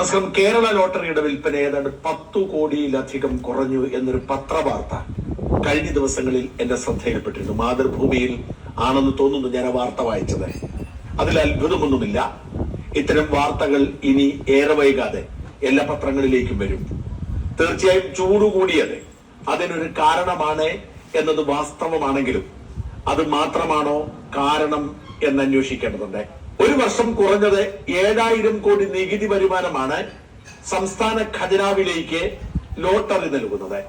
നമസ്കാരം കേരള ലോട്ടറിയുടെ വിൽപ്പന ഏതാണ്ട് പത്തു കോടിയിലധികം കുറഞ്ഞു എന്നൊരു പത്രവാർത്ത കഴിഞ്ഞ ദിവസങ്ങളിൽ എന്റെ ശ്രദ്ധയിൽപ്പെട്ടിരുന്നു. മാതൃഭൂമിയിൽ ആണെന്ന് തോന്നുന്നു ഞാൻ ആ വാർത്ത വായിച്ചത്. അതിൽ അത്ഭുതമൊന്നുമില്ല. ഇത്തരം വാർത്തകൾ ഇനി ഏറെ വൈകാതെ എല്ലാ പത്രങ്ങളിലേക്കും വരും. തീർച്ചയായും ചൂട് കൂടിയത് അതിനൊരു കാരണമാണ് എന്നത് വാസ്തവമാണെങ്കിലും അത് മാത്രമാണോ കാരണം എന്ന് അന്വേഷിക്കേണ്ടതുണ്ട് ഒരു വർഷം കുറഞ്ഞത് ഏഴായിരം കോടി നികുതി വരുമാനമാണ് സംസ്ഥാന ഖജനാവിലേക്ക് ലോട്ടറി നൽകുന്നത്.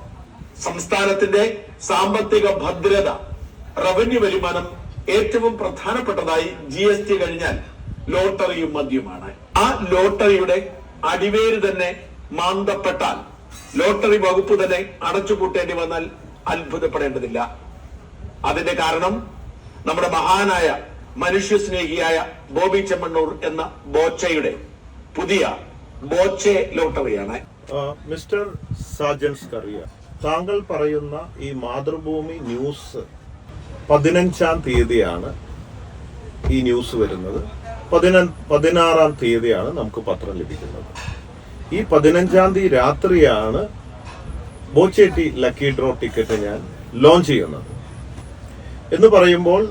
സംസ്ഥാനത്തിന്റെ സാമ്പത്തിക ഭദ്രത റവന്യൂ വരുമാനം ഏറ്റവും പ്രധാനപ്പെട്ടതായി ജി എസ് ടി കഴിഞ്ഞാൽ ലോട്ടറിയും മദ്യമാണ് ആ ലോട്ടറിയുടെ അടിവേര് തന്നെ മാന്തപ്പെട്ടാൽ ലോട്ടറി വകുപ്പ് തന്നെ അടച്ചുപൂട്ടേണ്ടി വന്നാൽ അത്ഭുതപ്പെടേണ്ടതില്ല. അതിന്റെ കാരണം നമ്മുടെ മഹാനായ മനുഷ്യസ്നേഹിയായ ബോബി ചെമ്മണ്ണൂർ എന്ന ബോച്ചയുടെ പുതിയ ബോച്ചെ ലോട്ടറിയാണ്. മിസ്റ്റർ സാജൻസ് കറിയ താങ്കൾ പറയുന്ന ഈ മാതൃഭൂമി ന്യൂസ് പതിനഞ്ചാം തീയതിയാണ് ഈ ന്യൂസ് വരുന്നത്. പതിന പതിനാറാം തീയതിയാണ് നമുക്ക് പത്രം ലഭിക്കുന്നത്. ഈ പതിനഞ്ചാം തീയതി രാത്രിയാണ് ബോച്ചേട്ടി ലക്കി ഡ്രോ ടിക്കറ്റ് ഞാൻ ലോഞ്ച് ചെയ്യുന്നത്. എന്ന് പറയുമ്പോൾ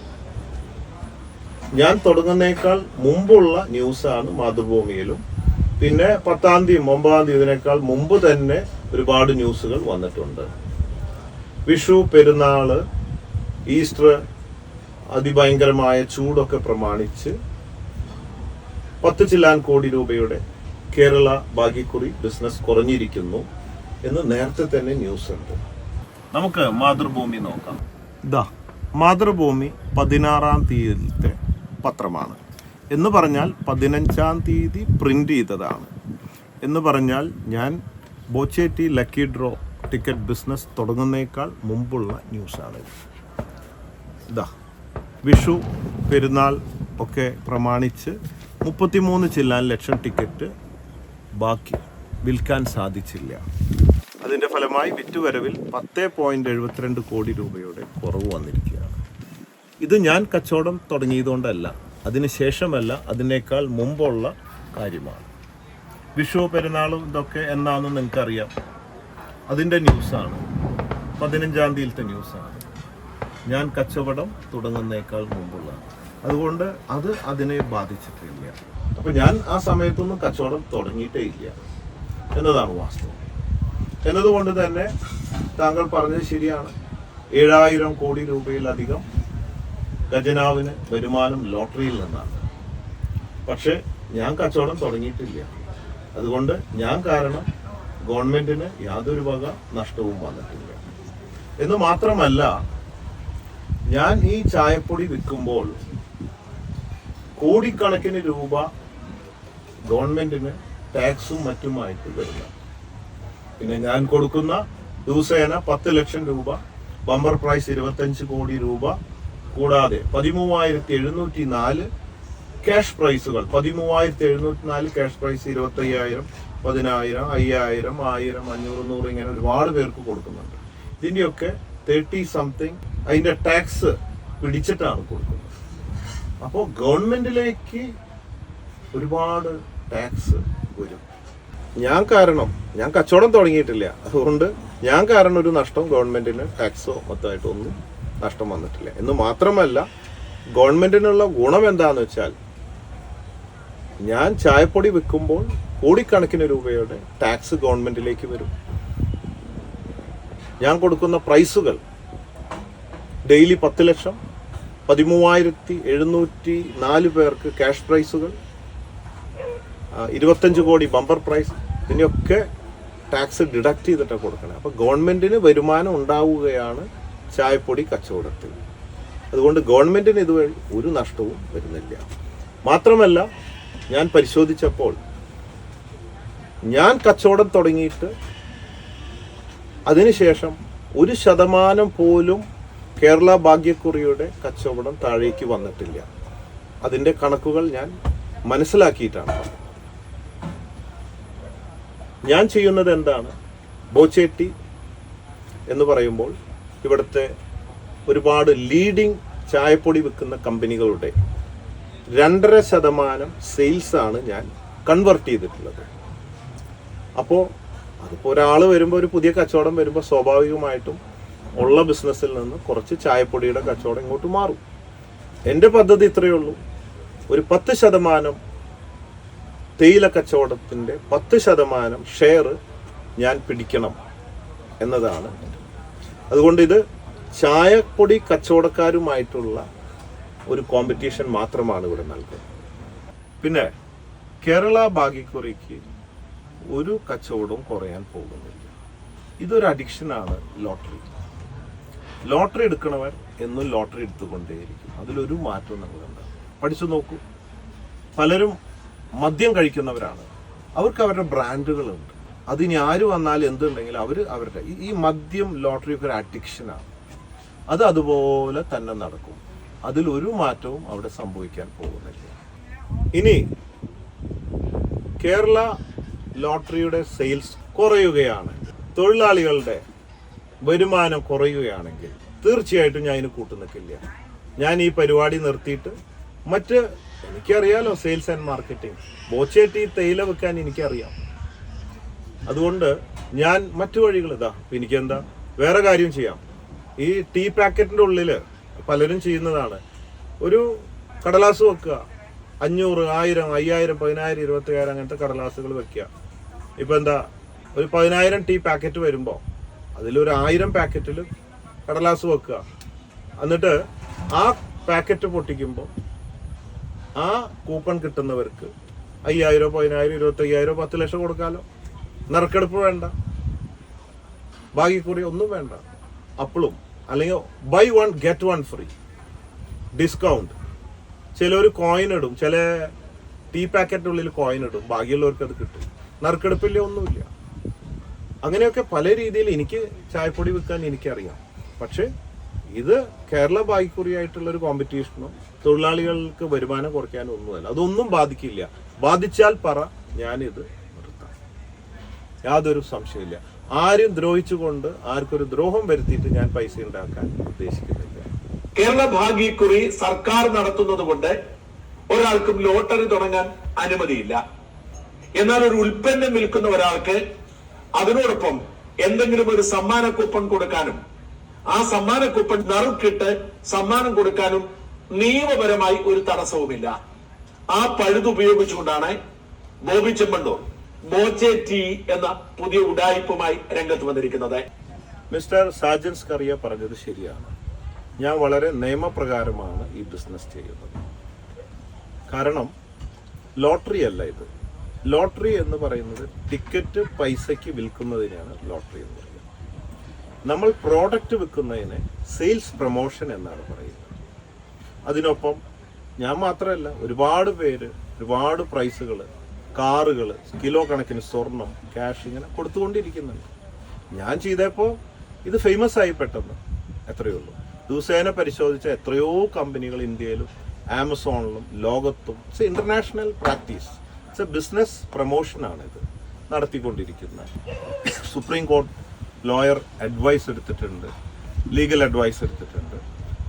ഞാൻ തുടങ്ങുന്നേക്കാൾ മുമ്പുള്ള ന്യൂസാണ് മാതൃഭൂമിയിലും. പിന്നെ പത്താം തീയതി ഒമ്പതാം തീയതി ഇതിനേക്കാൾ മുമ്പ് തന്നെ ഒരുപാട് ന്യൂസുകൾ വന്നിട്ടുണ്ട്. വിഷു പെരുന്നാൾ ഈസ്റ്റർ അതിഭയങ്കരമായ ചൂടൊക്കെ പ്രമാണിച്ച് പത്ത് ചില്ലാൻ കോടി രൂപയുടെ കേരള ഭാഗ്യക്കുറി ബിസിനസ് കുറഞ്ഞിരിക്കുന്നു എന്ന് നേരത്തെ തന്നെ ന്യൂസ് ഉണ്ട്. നമുക്ക് മാതൃഭൂമി നോക്കാം. ഇതാ മാതൃഭൂമി പതിനാറാം തീയതിയിലത്തെ പത്രമാണ്. എന്ന് പറഞ്ഞാൽ പതിനഞ്ചാം തീയതി പ്രിന്റ് ചെയ്തതാണ്. എന്ന് പറഞ്ഞാൽ ഞാൻ Boche tea lucky draw ticket business തുടങ്ങുന്നേക്കാൾ മുമ്പുള്ള ന്യൂസാണ് ഇതാ. വിഷു പെരുന്നാൾ ഒക്കെ പ്രമാണിച്ച് മുപ്പത്തിമൂന്ന് ചില്ലാൻ ലക്ഷം ടിക്കറ്റ് ബാക്കി വിൽക്കാൻ സാധിച്ചില്ല. അതിന്റെ ഫലമായി വിറ്റുവരവിൽ പത്ത് പോയിന്റ് എഴുപത്തിരണ്ട് കോടി രൂപയുടെ കുറവ് വന്നിരിക്കുകയാണ്. ഇത് ഞാൻ കച്ചവടം തുടങ്ങിയതുകൊണ്ടല്ല അതിന് ശേഷമല്ല അതിനേക്കാൾ മുമ്പുള്ള കാര്യമാണ്. വിഷു പെരുന്നാളും ഇതൊക്കെ എന്നാണെന്ന് നിങ്ങൾക്കറിയാം. അതിന്റെ ന്യൂസാണ്. പതിനഞ്ചാം തീയതിയിലത്തെ ന്യൂസാണ്. ഞാൻ കച്ചവടം തുടങ്ങുന്നേക്കാൾ മുമ്പുള്ളതാണ്. അതുകൊണ്ട് അത് അതിനെ ബാധിച്ചിട്ടില്ല. അപ്പോൾ ഞാൻ ആ സമയത്തൊന്നും കച്ചവടം തുടങ്ങിയിട്ടേ ഇല്ല. എന്നതാണ് വാസ്തവം. എന്നതുകൊണ്ട് തന്നെ താങ്കൾ പറഞ്ഞത് ശരിയാണ്. ഏഴായിരം കോടി രൂപയിലധികം ഖജനാവിന് വരുമാനം ലോട്ടറിയിൽ നിന്നാണ്. പക്ഷെ ഞാൻ കച്ചവടം തുടങ്ങിയിട്ടില്ല. അതുകൊണ്ട് ഞാൻ കാരണം ഗവൺമെന്റിന് യാതൊരു വക നഷ്ടവും വന്നിട്ടില്ല. എന്ന് മാത്രമല്ല ഞാൻ ഈ ചായപ്പൊടി വിൽക്കുമ്പോൾ കോടിക്കണക്കിന് രൂപ ഗവൺമെന്റിന് ടാക്സും മറ്റുമായിട്ട് വരുന്നു. പിന്നെ ഞാൻ കൊടുക്കുന്ന ദിവസേന പത്ത് ലക്ഷം രൂപ ബമ്പർ പ്രൈസ് ഇരുപത്തഞ്ച് കോടി രൂപ കൂടാതെ പതിമൂവായിരത്തി എഴുന്നൂറ്റി നാല് ക്യാഷ് പ്രൈസുകൾ പതിമൂവായിരത്തി എഴുന്നൂറ്റി നാല് ക്യാഷ് പ്രൈസ് ഇരുപത്തി അയ്യായിരം പതിനായിരം അയ്യായിരം ആയിരം അഞ്ഞൂറ് നൂറ് ഇങ്ങനെ ഒരുപാട് പേർക്ക് കൊടുക്കുന്നുണ്ട്. ഇതിന്റെയൊക്കെ തേർട്ടി സംതിങ് അതിന്റെ ടാക്സ് പിടിച്ചിട്ടാണ് കൊടുക്കുന്നത്. അപ്പോൾ ഗവൺമെന്റിലേക്ക് ഒരുപാട് ടാക്സ് വരും. ഞാൻ കാരണം ഞാൻ കച്ചവടം തുടങ്ങിയിട്ടില്ല. അതുകൊണ്ട് ഞാൻ കാരണം ഒരു നഷ്ടം ഗവൺമെന്റിന് ടാക്സോ മൊത്തമായിട്ടോ ഒന്നും നഷ്ടം വന്നിട്ടില്ല. എന്ന് മാത്രമല്ല ഗവൺമെന്റിനുള്ള ഗുണം എന്താന്ന് വെച്ചാൽ ഞാൻ ചായപ്പൊടി വിൽക്കുമ്പോൾ കോടിക്കണക്കിന് രൂപയുടെ ടാക്സ് ഗവൺമെന്റിലേക്ക് വരും. ഞാൻ കൊടുക്കുന്ന പ്രൈസുകൾ ഡെയിലി പത്ത് ലക്ഷം പതിമൂവായിരത്തി എഴുന്നൂറ്റി നാല് പേർക്ക് ക്യാഷ് പ്രൈസുകൾ ഇരുപത്തഞ്ച് കോടി ബമ്പർ പ്രൈസ് ഇതിനൊക്കെ ടാക്സ് ഡിഡക്ട് ചെയ്തിട്ടാണ് കൊടുക്കണേ. അപ്പോൾ ഗവൺമെന്റിന് വരുമാനം ഉണ്ടാവുകയാണ് ചായപ്പൊടി കച്ചവടത്തിൽ. അതുകൊണ്ട് ഗവൺമെന്റിന് ഇതുവഴി ഒരു നഷ്ടവും വരുന്നില്ല. മാത്രമല്ല ഞാൻ പരിശോധിച്ചപ്പോൾ ഞാൻ കച്ചവടം തുടങ്ങിയിട്ട് അതിനുശേഷം ഒരു ശതമാനം പോലും കേരള ഭാഗ്യക്കുറിയുടെ കച്ചവടം താഴേക്ക് വന്നിട്ടില്ല. അതിന്റെ കണക്കുകൾ ഞാൻ മനസ്സിലാക്കിയിട്ടാണ്. ഞാൻ ചെയ്യുന്നത് എന്താണ്? ബോച്ചേട്ടി എന്ന് പറയുമ്പോൾ ഇവിടുത്തെ ഒരുപാട് ലീഡിംഗ് ചായപ്പൊടി വിൽക്കുന്ന കമ്പനികളുടെ രണ്ടര ശതമാനം സെയിൽസാണ് ഞാൻ കൺവെർട്ട് ചെയ്തിട്ടുള്ളത്. അപ്പോൾ അതിപ്പോൾ ഒരാൾ വരുമ്പോൾ ഒരു പുതിയ കച്ചവടം വരുമ്പോൾ സ്വാഭാവികമായിട്ടും ഉള്ള ബിസിനസ്സിൽ നിന്ന് കുറച്ച് ചായപ്പൊടിയുടെ കച്ചവടം ഇങ്ങോട്ട് മാറും. എന്റെ പദ്ധതി ഇത്രയേ ഉള്ളൂ. ഒരു പത്ത് ശതമാനം തേയില കച്ചവടത്തിന്റെ പത്ത് ശതമാനം ഷെയർ ഞാൻ പിടിക്കണം എന്നതാണ് അതുകൊണ്ട് ഇത് ചായപ്പൊടി കച്ചവടക്കാരുമായിട്ടുള്ള ഒരു കോമ്പറ്റീഷൻ മാത്രമാണ് ഇവിടെ നൽകുന്നത്. പിന്നെ കേരള ഭാഗ്യക്കുറിക്ക് ഒരു കച്ചവടവും കുറയാൻ പോകുന്നില്ല. ഇതൊരു അഡിക്ഷനാണ് ലോട്ടറി. ലോട്ടറി എടുക്കണവർ എന്നും ലോട്ടറി എടുത്തുകൊണ്ടേയിരിക്കും. അതിലൊരു മാറ്റവും കണ്ടു പഠിച്ചു നോക്കൂ. പലരും മദ്യം കഴിക്കുന്നവരാണ്. അവർക്ക് അവരുടെ ബ്രാൻഡുകളുണ്ട്. അതിനി ആര് വന്നാലും എന്തുണ്ടെങ്കിലും അവർ അവരുടെ ഈ- മദ്യം ലോട്ടറി ഒക്കെ ഒരു അഡിക്ഷനാണ് അത് അതുപോലെ തന്നെ നടക്കും. അതിൽ ഒരു മാറ്റവും അവിടെ സംഭവിക്കാൻ പോകുന്നില്ല. ഇനി കേരള ലോട്ടറിയുടെ സെയിൽസ് കുറയുകയാണ്. തൊഴിലാളികളുടെ വരുമാനം കുറയുകയാണെങ്കിൽ തീർച്ചയായിട്ടും ഞാൻ ഇതിന് കൂട്ടു നിൽക്കില്ല. ഞാൻ ഈ പരിപാടി നിർത്തിയിട്ട് മറ്റ് എനിക്കറിയാലോ സെയിൽസ് ആൻഡ് മാർക്കറ്റിംഗ് ബോച്ചേട്ടി തേയില വെക്കാൻ എനിക്കറിയാം. അതുകൊണ്ട് ഞാൻ മറ്റു വഴികൾ ഇതാ എനിക്ക് എന്താ വേറെ കാര്യം ചെയ്യാം. ഈ ടീ പാക്കറ്റിന്റെ ഉള്ളിൽ പലരും ചെയ്യുന്നതാണ്. ഒരു കടലാസ് വെക്കുക. അഞ്ഞൂറ് ആയിരം അയ്യായിരം പതിനായിരം ഇരുപത്തിയായിരം അങ്ങനത്തെ കടലാസുകൾ വെക്കുക. ഇപ്പൊ എന്താ ഒരു പതിനായിരം ടീ പാക്കറ്റ് വരുമ്പോൾ അതിലൊരു ആയിരം പാക്കറ്റിൽ കടലാസ് വെക്കുക. എന്നിട്ട് ആ പാക്കറ്റ് പൊട്ടിക്കുമ്പോൾ ആ കൂപ്പൺ കിട്ടുന്നവർക്ക് അയ്യായിരോ പതിനായിരം ഇരുപത്തി അയ്യായിരോ പത്ത് ലക്ഷം കൊടുക്കാലോ. നറുക്കെടുപ്പ് വേണ്ട. ഭാഗ്യക്കുറി ഒന്നും വേണ്ട. അപ്പളും അല്ലെങ്കിൽ buy one get one free discount ചിലർ കോയിൻ ഇടും. ചില ടീ പാക്കറ്റിനുള്ളിൽ കോയിൻ ഇടും. ബാക്കിയുള്ളവർക്ക് അത് കിട്ടും. നറുക്കെടുപ്പില്ല ഒന്നുമില്ല. അങ്ങനെയൊക്കെ പല രീതിയിൽ എനിക്ക് ചായപ്പൊടി വിൽക്കാൻ എനിക്കറിയാം. പക്ഷേ ഇത് കേരള ബായിക്കുറിയായിട്ടുള്ള ഒരു കോമ്പറ്റീഷനോ തൊഴിലാളികൾക്ക് വരുമാനം കുറയ്ക്കാനോ ഒന്നുമല്ല. അതൊന്നും ബാധിക്കില്ല. ബാധിച്ചാൽ പറ ഞാനിത് യാതൊരു സംശയമില്ല ആരും ദ്രോഹിച്ചുകൊണ്ട് ആർക്കൊരു ദ്രോഹം വരുത്തിയിട്ട് ഞാൻ പൈസ ഉണ്ടാക്കാൻ ഉദ്ദേശിക്കുന്നില്ല. കേരള ഭാഗ്യക്കുറി സർക്കാർ നടത്തുന്നത് കൊണ്ട് ഒരാൾക്കും ലോട്ടറി തുടങ്ങാൻ അനുമതിയില്ല. എന്നാൽ ഒരു ഉൽപ്പന്നം വിൽക്കുന്ന ഒരാൾക്ക് അതിനോടൊപ്പം എന്തെങ്കിലും ഒരു സമ്മാന കൂപ്പൺ കൊടുക്കാനും ആ സമ്മാന കൂപ്പൺ നറുക്കിട്ട് സമ്മാനം കൊടുക്കാനും നിയമപരമായി ഒരു തടസ്സവുമില്ല. ആ പഴുതുപയോഗിച്ചുകൊണ്ടാണ് ബോബി ചെമ്മണ്ണൂർ ബോച്ചെ എന്ന പുതിയ ഉഡായിപ്പുമായി രംഗത്ത് വന്നിരിക്കുന്നത്. മിസ്റ്റർ സാജൻസ് കറിയ പറഞ്ഞത് ശരിയാണ്. ഞാൻ വളരെ നിയമപ്രകാരമാണ് ഈ ബിസിനസ് ചെയ്യുന്നത്. കാരണം ലോട്ടറി അല്ല ഇത്. ലോട്ടറി എന്ന് പറയുന്നത് ടിക്കറ്റ് പൈസയ്ക്ക് വിൽക്കുന്നതിനാണ് ലോട്ടറി എന്ന് പറയുന്നത്. നമ്മൾ പ്രോഡക്റ്റ് വിൽക്കുന്നതിനെ സെയിൽസ് പ്രൊമോഷൻ എന്നാണ് പറയുന്നത്. അതിനൊപ്പം ഞാൻ മാത്രമല്ല ഒരുപാട് പേര് ഒരുപാട് പ്രൈസുകൾ കാറുകൾ കിലോ കണക്കിന് സ്വർണം ക്യാഷ് ഇങ്ങനെ കൊടുത്തുകൊണ്ടിരിക്കുന്നുണ്ട്. ഞാൻ ചെയ്തപ്പോൾ ഇത് ഫേമസ് ആയി പെട്ടെന്ന്. എത്രയേ ഉള്ളൂ. ദിവസേന പരിശോധിച്ച എത്രയോ കമ്പനികൾ ഇന്ത്യയിലും ആമസോണിലും ലോകത്തും it's international practice it's a business പ്രൊമോഷനാണ് ഇത് നടത്തിക്കൊണ്ടിരിക്കുന്നത്. സുപ്രീം കോർട്ട് ലോയർ അഡ്വൈസ് എടുത്തിട്ടുണ്ട്. ലീഗൽ അഡ്വൈസ് എടുത്തിട്ടുണ്ട്.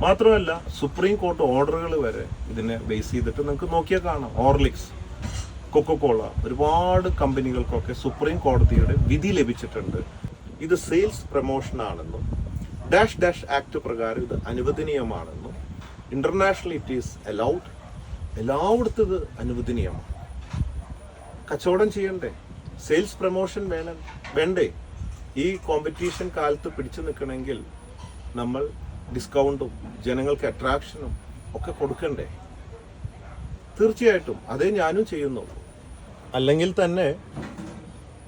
മാത്രമല്ല സുപ്രീം കോർട്ട് ഓർഡറുകൾ വരെ ഇതിനെ ബേസ് ചെയ്തിട്ട് നിങ്ങൾക്ക് നോക്കിയാൽ കാണാം. ഓർലിക്സ് കൊക്കോകോള ഒരുപാട് കമ്പനികൾക്കൊക്കെ സുപ്രീം കോടതിയുടെ വിധി ലഭിച്ചിട്ടുണ്ട്. ഇത് സെയിൽസ് പ്രൊമോഷൻ ആണെന്നും ഡാഷ് ഡാഷ് ആക്ട് പ്രകാരം ഇത് അനുവദനീയമാണെന്നും ഇന്റർനാഷണൽ ഇറ്റ് ഈസ് അലൗഡ് എല്ലായിടത്തും ഇത് അനുവദനീയമാണ്. കച്ചവടം ചെയ്യണ്ടേ? സെയിൽസ് പ്രൊമോഷൻ വേണം വേണ്ടേ? ഈ കോമ്പറ്റീഷൻ കാലത്ത് പിടിച്ചു നിൽക്കണമെങ്കിൽ നമ്മൾ ഡിസ്കൗണ്ടും ജനങ്ങൾക്ക് അട്രാക്ഷനും ഒക്കെ കൊടുക്കണ്ടേ? തീർച്ചയായിട്ടും അതേ ഞാനും ചെയ്യുന്നുള്ളൂ. അല്ലെങ്കിൽ തന്നെ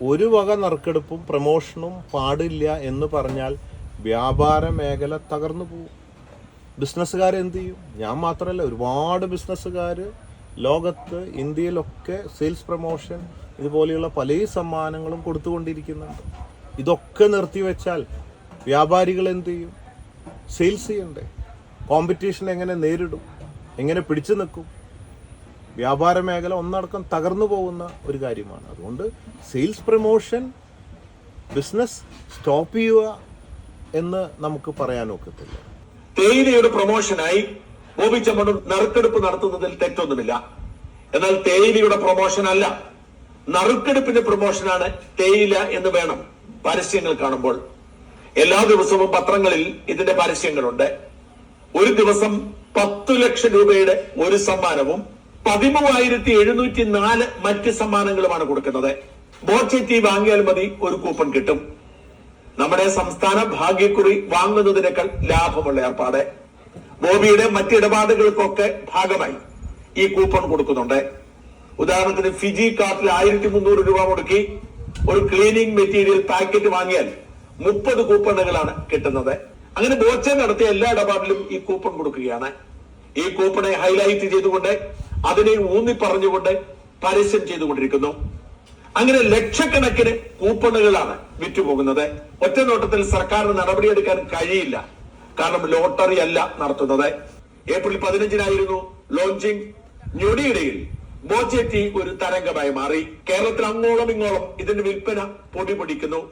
ഒരു വക നറുക്കെടുപ്പും പ്രമോഷനും പാടില്ല എന്ന് പറഞ്ഞാൽ വ്യാപാര മേഖല തകർന്നു പോകും ബിസിനസ്സുകാർ എന്ത് ചെയ്യും? ഞാൻ മാത്രമല്ല ഒരുപാട് ബിസിനസ്സുകാർ ലോകത്ത് ഇന്ത്യയിലൊക്കെ സെയിൽസ് പ്രമോഷൻ ഇതുപോലെയുള്ള പല സമ്മാനങ്ങളും കൊടുത്തുകൊണ്ടിരിക്കുന്നുണ്ട്. ഇതൊക്കെ നിർത്തിവെച്ചാൽ വ്യാപാരികൾ എന്ത് ചെയ്യും? സെയിൽസ് ചെയ്യണ്ടേ? കോമ്പറ്റീഷൻ എങ്ങനെ നേരിടും? എങ്ങനെ പിടിച്ചു നിൽക്കും? വ്യാപാര മേഖല ഒന്നടക്കം തകർന്നു പോകുന്ന ഒരു കാര്യമാണ്. അതുകൊണ്ട് സെയിൽസ് പ്രൊമോഷൻ ബിസിനസ് സ്റ്റോപ്പ് ചെയ്യുക എന്ന് നമുക്ക് പറയാൻ ഒക്കത്തില്ല. തേയിലയുടെ പ്രൊമോഷനായി ബോബി ചെമ്മണ്ണൂർ നറുക്കെടുപ്പ് നടത്തുന്നതിൽ തെറ്റൊന്നുമില്ല. എന്നാൽ തേയിലയുടെ പ്രൊമോഷൻ അല്ല. നറുക്കെടുപ്പിന്റെ പ്രൊമോഷനാണ് തേയില എന്ന് വേണം പരസ്യങ്ങൾ കാണുമ്പോൾ. എല്ലാ ദിവസവും പത്രങ്ങളിൽ ഇതിന്റെ പരസ്യങ്ങളുണ്ട്. ഒരു ദിവസം പത്തു ലക്ഷം രൂപയുടെ ഒരു സമ്മാനവും പതിമൂവായിരത്തി എഴുന്നൂറ്റി നാല് മറ്റ് സമ്മാനങ്ങളുമാണ് കൊടുക്കുന്നത്. ബോച്ചെറ്റി വാങ്ങിയാൽ മതി ഒരു കൂപ്പൺ കിട്ടും. നമ്മുടെ സംസ്ഥാന ഭാഗ്യക്കുറി വാങ്ങുന്നതിനേക്കാൾ ലാഭമുള്ള ഏർപ്പാട്. ബോബിയുടെ മറ്റ് ഇടപാടുകൾക്കൊക്കെ ഭാഗമായി ഈ കൂപ്പൺ കൊടുക്കുന്നുണ്ട്. ഉദാഹരണത്തിന് ഫിജി കാർട്ടിൽ ആയിരത്തി മുന്നൂറ് രൂപ മുടക്കി ഒരു ക്ലീനിങ് മെറ്റീരിയൽ പാക്കറ്റ് വാങ്ങിയാൽ മുപ്പത് കൂപ്പണുകളാണ് കിട്ടുന്നത്. അങ്ങനെ ബോച്ച നടത്തിയ എല്ലാ ഇടപാടിലും ഈ കൂപ്പൺ കൊടുക്കുകയാണ്. ഈ കൂപ്പണെ ഹൈലൈറ്റ് ചെയ്തുകൊണ്ട് അതിനെ ഊന്നി പറഞ്ഞുകൊണ്ട് പരസ്യം ചെയ്തുകൊണ്ടിരിക്കുന്നു. അങ്ങനെ ലക്ഷക്കണക്കിന് കൂപ്പണുകളാണ് വിറ്റുപോകുന്നത്. ഒറ്റ നോട്ടത്തിൽ സർക്കാരിന് നടപടിയെടുക്കാൻ കഴിയില്ല. കാരണം ലോട്ടറി അല്ല നടത്തുന്നത്. ഏപ്രിൽ പതിനഞ്ചിനായിരുന്നു ലോഞ്ചിങ്. ഞൊടിയിടയിൽ ബോജെറ്റി ഒരു തരംഗമായി മാറി. കേരളത്തിൽ അങ്ങോളം ഇങ്ങോളം ഇതിന്റെ വിൽപ്പന പൊടിപൊടിക്കുന്നു.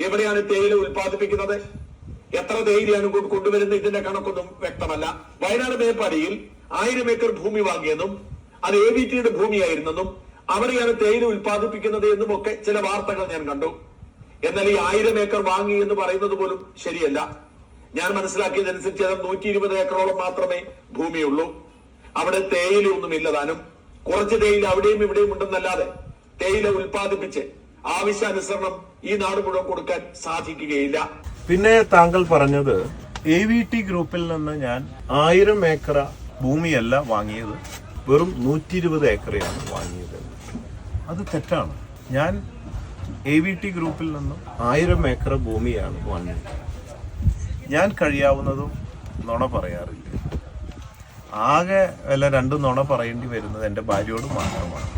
എവിടെയാണ് തേയില ഉൽപ്പാദിപ്പിക്കുന്നത്? എത്ര തേയിലയാണ് കൊണ്ടുവരുന്നത്? ഇതിന്റെ കണക്കൊന്നും വ്യക്തമല്ല. വയനാട് മേപ്പാടിയിൽ ആയിരം ഏക്കർ ഭൂമി വാങ്ങിയെന്നും അത് എ വി ടിയുടെ ഭൂമിയായിരുന്നെന്നും അവിടെയാണ് തേയില ഉൽപ്പാദിപ്പിക്കുന്നത് എന്നും ഒക്കെ ചില വാർത്തകൾ ഞാൻ കണ്ടു. എന്നാൽ ഈ ആയിരം ഏക്കർ വാങ്ങി എന്ന് പറയുന്നത് പോലും ശരിയല്ല. ഞാൻ മനസ്സിലാക്കിയതനുസരിച്ച് അത് നൂറ്റി ഇരുപത് ഏക്കറോളം മാത്രമേ ഭൂമിയുള്ളൂ. അവിടെ തേയില ഒന്നും ഇല്ലതാനും കുറച്ച് തേയില അവിടെയും ഇവിടെയും ഉണ്ടെന്നല്ലാതെ തേയില ഉൽപ്പാദിപ്പിച്ച് ആവശ്യാനുസരണം ഈ നാട് മുഴുവൻ കൊടുക്കാൻ സാധിക്കുകയില്ല. പിന്നെ താങ്കൾ പറഞ്ഞത് എ വി ടി ഗ്രൂപ്പിൽ നിന്ന് ഞാൻ ആയിരം ഏക്കർ ഭൂമിയല്ല വാങ്ങിയത്. വെറും നൂറ്റി ഇരുപത് ഏക്കറയാണ് വാങ്ങിയത്. അത് തെറ്റാണ്. ഞാൻ എ വി ടി ഗ്രൂപ്പിൽ നിന്നും ആയിരം ഏക്കർ ഭൂമിയാണ് വാങ്ങിയത്. ഞാൻ കഴിയാവുന്നതും നുണ പറയാറില്ല. ആകെ വല്ല രണ്ട് നുണ പറയേണ്ടി വരുന്നത് എന്റെ ഭാര്യയോട് മാത്രമാണ്.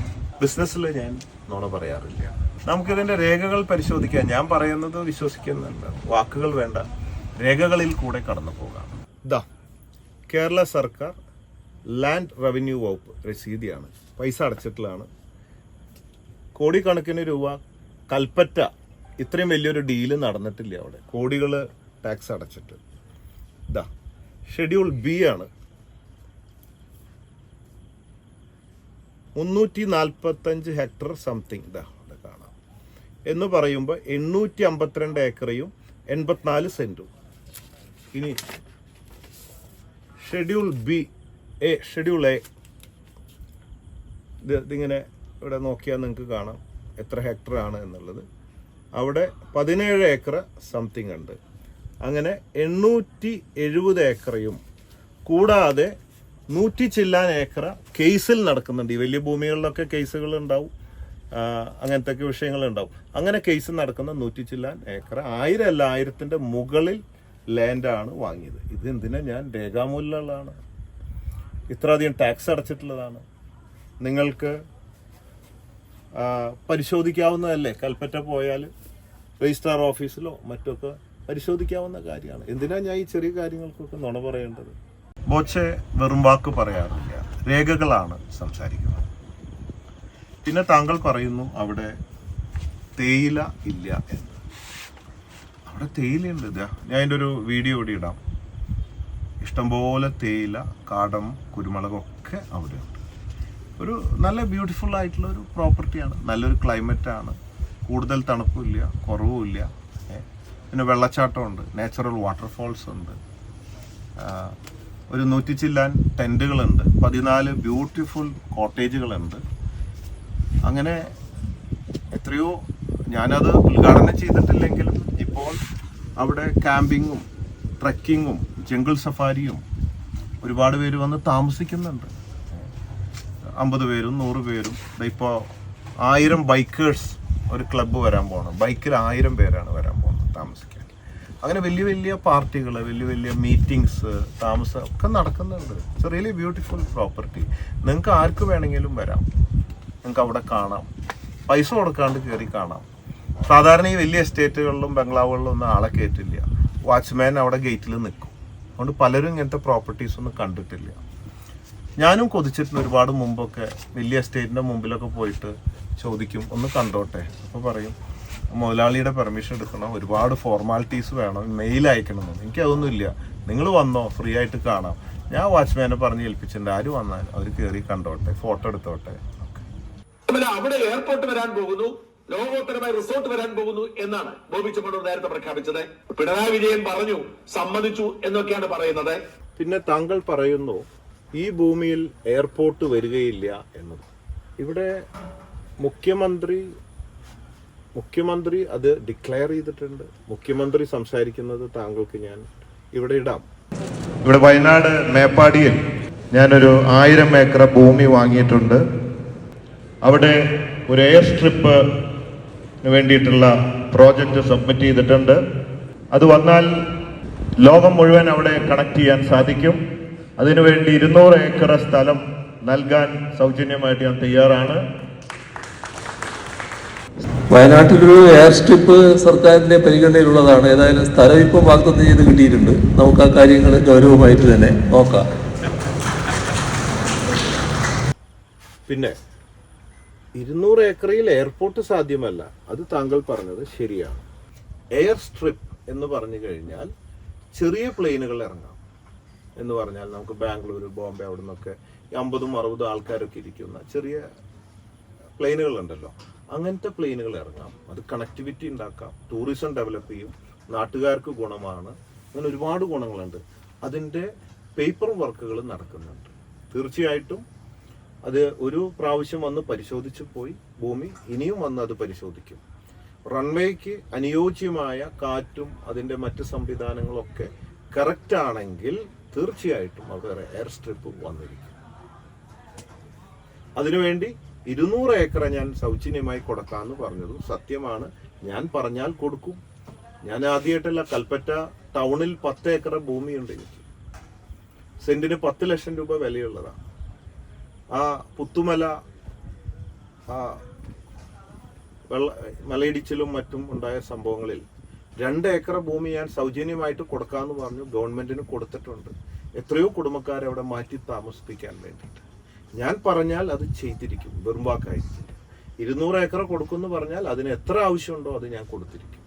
ബിസിനസ്സിൽ ഞാൻ നുണ പറയാറില്ല. നമുക്കിതിന്റെ രേഖകൾ പരിശോധിക്കാം. ഞാൻ പറയുന്നത് വിശ്വസിക്കുന്നുണ്ട്. വാക്കുകൾ വേണ്ട. രേഖകളിൽ കൂടെ കടന്നു പോകാം ഇതാ കേരള സർക്കാർ ലാൻഡ് റവന്യൂ വകുപ്പ് രസീതിയാണ്. പൈസ അടച്ചിട്ടുള്ളതാണ്. കോടിക്കണക്കിന് രൂപ കൽപ്പറ്റ ഇത്രയും വലിയൊരു ഡീൽ നടന്നിട്ടില്ല അവിടെ. കോടികൾ ടാക്സ് അടച്ചിട്ട്. ഇതാ ഷെഡ്യൂൾ ബി ആണ്. മുന്നൂറ്റി നാൽപ്പത്തഞ്ച് ഹെക്ടർ സംതിങ് ഇതാ അവിടെ കാണാം. എന്ന് പറയുമ്പോൾ എണ്ണൂറ്റി അമ്പത്തിരണ്ട് ഏക്കറയും എൺപത്തിനാല് സെന്റും ഇനി schedule B A schedule A ഇത് ഇതിങ്ങനെ ഇവിടെ നോക്കിയാൽ നിങ്ങൾക്ക് കാണാം എത്ര ഹെക്ടർ ആണ് എന്നുള്ളത്. അവിടെ പതിനേഴ് ഏക്കർ സംതിങ് ഉണ്ട്. അങ്ങനെ എണ്ണൂറ്റി എഴുപത് ഏക്കറയും കൂടാതെ നൂറ്റി ചില്ലാൻ ഏക്കർ കേസിൽ നടക്കുന്നുണ്ട്. ഈ വലിയ ഭൂമികളിലൊക്കെ കേസുകൾ ഉണ്ടാവും. അങ്ങനത്തെ വിഷയങ്ങൾ ഉണ്ടാവും. അങ്ങനെ കേസ് നടക്കുന്ന നൂറ്റി ചില്ലാൻ ഏക്കർ ആയിരം അല്ല ആയിരത്തിന്റെ മുകളിൽ ലാൻഡാണ് വാങ്ങിയത്. ഇത് എന്തിനാ ഞാൻ രേഖാമൂല്യമുള്ളതാണ് ഇത്ര അധികം ടാക്സ് അടച്ചിട്ടുള്ളതാണ്. നിങ്ങൾക്ക് പരിശോധിക്കാവുന്നതല്ലേ? കൽപ്പറ്റ പോയാൽ രജിസ്ട്രാർ ഓഫീസിലോ മറ്റൊക്കെ പരിശോധിക്കാവുന്ന കാര്യമാണ്. എന്തിനാ ഞാൻ ഈ ചെറിയ കാര്യങ്ങൾക്കൊക്കെ നുണ പറയേണ്ടത്? ബോച്ചെ വെറും വാക്ക് പറയാറില്ല. രേഖകളാണ് സംസാരിക്കുന്നത്. പിന്നെ താങ്കൾ പറയുന്നു അവിടെ തേയില ഇല്ല എന്ന്. അവിടെ തേയിലയുണ്ട്. ഞാൻ അതിന്റെ ഒരു വീഡിയോ കൂടി ഇടാം. ഇഷ്ടംപോലെ തേയില കാടം കുരുമുളകൊക്കെ അവിടെ ഉണ്ട്. ഒരു നല്ല ബ്യൂട്ടിഫുൾ ആയിട്ടുള്ള ഒരു പ്രോപ്പർട്ടിയാണ് നല്ലൊരു ക്ലൈമറ്റാണ് കൂടുതൽ തണുപ്പില്ല കുറവുമില്ല. പിന്നെ വെള്ളച്ചാട്ടമുണ്ട് നാച്ചുറൽ വാട്ടർഫോൾസ് ഉണ്ട്. ഒരു നൂറ്റി ചില്ലാൻ ടെന്റുകളുണ്ട് പതിനാല് ബ്യൂട്ടിഫുൾ കോട്ടേജുകളുണ്ട് അങ്ങനെ എത്രയോ ഞാനത് ഉദ്ഘാടനം ചെയ്തിട്ടില്ലെങ്കിലും ഇപ്പോൾ അവിടെ ക്യാമ്പിങ്ങും ട്രക്കിങ്ങും ജംഗിൾ സഫാരിയും ഒരുപാട് പേര് വന്ന് താമസിക്കുന്നുണ്ട്. അമ്പത് പേരും നൂറ് പേരും. ഇപ്പോൾ ഇപ്പോ ആയിരം ബൈക്കേഴ്സ് ഒരു ക്ലബ്ബ് വരാൻ പോകണം ബൈക്കിൽ ആയിരം പേരാണ് വരാൻ പോകുന്നത് താമസിക്കാൻ. അങ്ങനെ വലിയ വലിയ പാർട്ടികൾ വലിയ വലിയ മീറ്റിങ്സ് താമസം ഒക്കെ നടക്കുന്നുണ്ട്. ഇറ്റ്സ് റിയലി ബ്യൂട്ടിഫുൾ പ്രോപ്പർട്ടി നിങ്ങൾക്ക് ആർക്ക് വേണമെങ്കിലും വരാം. നിങ്ങൾക്ക് അവിടെ കാണാം. പൈസ കൊടുക്കാണ്ട് കയറി കാണാം. സാധാരണ ഈ വലിയ എസ്റ്റേറ്റുകളിലും ബംഗ്ലാവുകളിലും ഒന്നും ആളെ കയറ്റില്ല വാച്ച്മാൻ അവിടെ ഗേറ്റിൽ നിൽക്കും. അതുകൊണ്ട് പലരും ഇങ്ങനത്തെ പ്രോപ്പർട്ടീസ് ഒന്നും കണ്ടിട്ടില്ല. ഞാനും കൊതിച്ചിട്ടുണ്ട് ഒരുപാട് മുമ്പൊക്കെ വലിയ എസ്റ്റേറ്റിന്റെ മുമ്പിലൊക്കെ പോയിട്ട് ചോദിക്കും ഒന്ന് കണ്ടോട്ടെ? അപ്പോൾ പറയും മുതലാളിയുടെ പെർമിഷൻ എടുക്കണം ഒരുപാട് ഫോർമാലിറ്റീസ് വേണം മെയിൽ അയക്കണം എന്ന് എനിക്ക് ഇല്ല. നിങ്ങൾ വന്നോ? ഫ്രീ ആയിട്ട് കാണാം. ഞാൻ വാച്ച്മാനെ പറഞ്ഞ് ഏൽപ്പിച്ചിട്ടുണ്ട് ആര് വന്നാൽ അവർ കയറി കണ്ടോട്ടെ ഫോട്ടോ എടുത്തോട്ടെ. അവിടെ എയർപോർട്ട് വരാൻ പോകുന്നു. ലോകോത്തരമായ റിസോർട്ട് വരാൻ പോകുന്നു എന്നാണ് ബോബി ചെമ്മണ്ണൂർ നേരത്തെ പ്രഖ്യാപിച്ചത്. പിണറായി വിജയൻ പറഞ്ഞു സമ്മതിച്ചു എന്നൊക്കെയാണ് പറയുന്നത്. പിന്നെ താങ്കൾ പറയുന്നു ഈ ഭൂമിയിൽ എയർപോർട്ട് വരികയില്ല എന്നത്. ഇവിടെ മുഖ്യമന്ത്രി മുഖ്യമന്ത്രി അത് ഡിക്ലെയർ ചെയ്തിട്ടുണ്ട്. മുഖ്യമന്ത്രി സംസാരിക്കുന്നത് താങ്കൾക്ക് ഞാൻ ഇവിടെ ഇടാം. ഇവിടെ വയനാട് മേപ്പാടിയിൽ ഞാനൊരു ആയിരം ഏക്കർ ഭൂമി വാങ്ങിയിട്ടുണ്ട്. അവിടെ ഒരു എയർ സ്ട്രിപ്പ് വേണ്ടിയിട്ടുള്ള പ്രോജക്റ്റ് സബ്മിറ്റ് ചെയ്തിട്ടുണ്ട്. അത് വന്നാൽ ലോകം മുഴുവൻ അവിടെ കണക്ട് ചെയ്യാൻ സാധിക്കും. അതിനുവേണ്ടി ഇരുന്നൂറ് ഏക്കർ സ്ഥലം നൽകാൻ സൗജന്യമായിട്ട് ഞാൻ തയ്യാറാണ്. വയനാട്ടിലൊരു എയർ സ്ട്രിപ്പ് സർക്കാരിന്റെ പരിഗണനയിലുള്ളതാണ്. ഏതായാലും സ്ഥലം ഇപ്പം വാഗ്ദത്തം ചെയ്ത് കിട്ടിയിട്ടുണ്ട്. നമുക്ക് ആ കാര്യങ്ങൾ ഗൗരവമായിട്ട് തന്നെ നോക്കാം. പിന്നെ ഇരുന്നൂറ് ഏക്കറിൽ എയർപോർട്ട് സാധ്യമല്ല. അത് താങ്കൾ പറഞ്ഞത് ശരിയാണ്. എയർ സ്ട്രിപ്പ് എന്ന് പറഞ്ഞു കഴിഞ്ഞാൽ ചെറിയ പ്ലെയിനുകൾ ഇറങ്ങാം എന്ന് പറഞ്ഞാൽ നമുക്ക് ബാംഗ്ലൂർ ബോംബെ അവിടെ നിന്നൊക്കെ അമ്പതും അറുപതും ആൾക്കാരൊക്കെ ഇരിക്കുന്ന ചെറിയ പ്ലെയിനുകൾ ഉണ്ടല്ലോ അങ്ങനത്തെ പ്ലെയിനുകൾ ഇറങ്ങാം. അത് കണക്ടിവിറ്റി ഉണ്ടാക്കാം. ടൂറിസം ഡെവലപ്പ് ചെയ്യും. നാട്ടുകാർക്ക് ഗുണമാണ്. അങ്ങനെ ഒരുപാട് ഗുണങ്ങളുണ്ട്. അതിന്റെ പേപ്പർ വർക്കുകൾ നടക്കുന്നുണ്ട്. തീർച്ചയായിട്ടും അത് ഒരു പ്രാവശ്യം വന്ന് പരിശോധിച്ചു പോയി ഭൂമി ഇനിയും വന്ന് അത് പരിശോധിക്കും. റൺവേക്ക് അനുയോജ്യമായ കാറ്റും അതിന്റെ മറ്റ് സംവിധാനങ്ങളൊക്കെ കറക്റ്റ് ആണെങ്കിൽ തീർച്ചയായിട്ടും അവിടെ എയർ സ്ട്രിപ്പ് വന്നിരിക്കും. അതിനുവേണ്ടി ഇരുന്നൂറ് ഏക്കർ ഞാൻ സൗജന്യമായി കൊടുക്കാമെന്ന് പറഞ്ഞത് സത്യമാണ്. ഞാൻ പറഞ്ഞാൽ കൊടുക്കും. ഞാൻ ആദ്യമായിട്ടല്ല കൽപ്പറ്റ ടൗണിൽ പത്ത് ഏക്കർ ഭൂമിയുണ്ട് എനിക്ക്. സെന്റിന് പത്ത് ലക്ഷം രൂപ വിലയുള്ളതാണ്. ആ പുത്തുമല ആ വെള്ള മലയിടിച്ചിലും മറ്റും ഉണ്ടായ സംഭവങ്ങളിൽ രണ്ട് ഏക്കർ ഭൂമി ഞാൻ സൗജന്യമായിട്ട് കൊടുക്കാമെന്ന് പറഞ്ഞു ഗവൺമെന്റിന് കൊടുത്തിട്ടുണ്ട്. എത്രയോ കുടുംബക്കാരെ അവിടെ മാറ്റി താമസിപ്പിക്കാൻ വേണ്ടിയിട്ട്. ഞാൻ പറഞ്ഞാൽ അത് ചെയ്തിരിക്കും വെറും വാക്കായിരിക്കും ഇരുന്നൂറ് ഏക്കർ കൊടുക്കുമെന്ന് പറഞ്ഞാൽ അതിന് എത്ര ആവശ്യമുണ്ടോ അത് ഞാൻ കൊടുത്തിരിക്കും.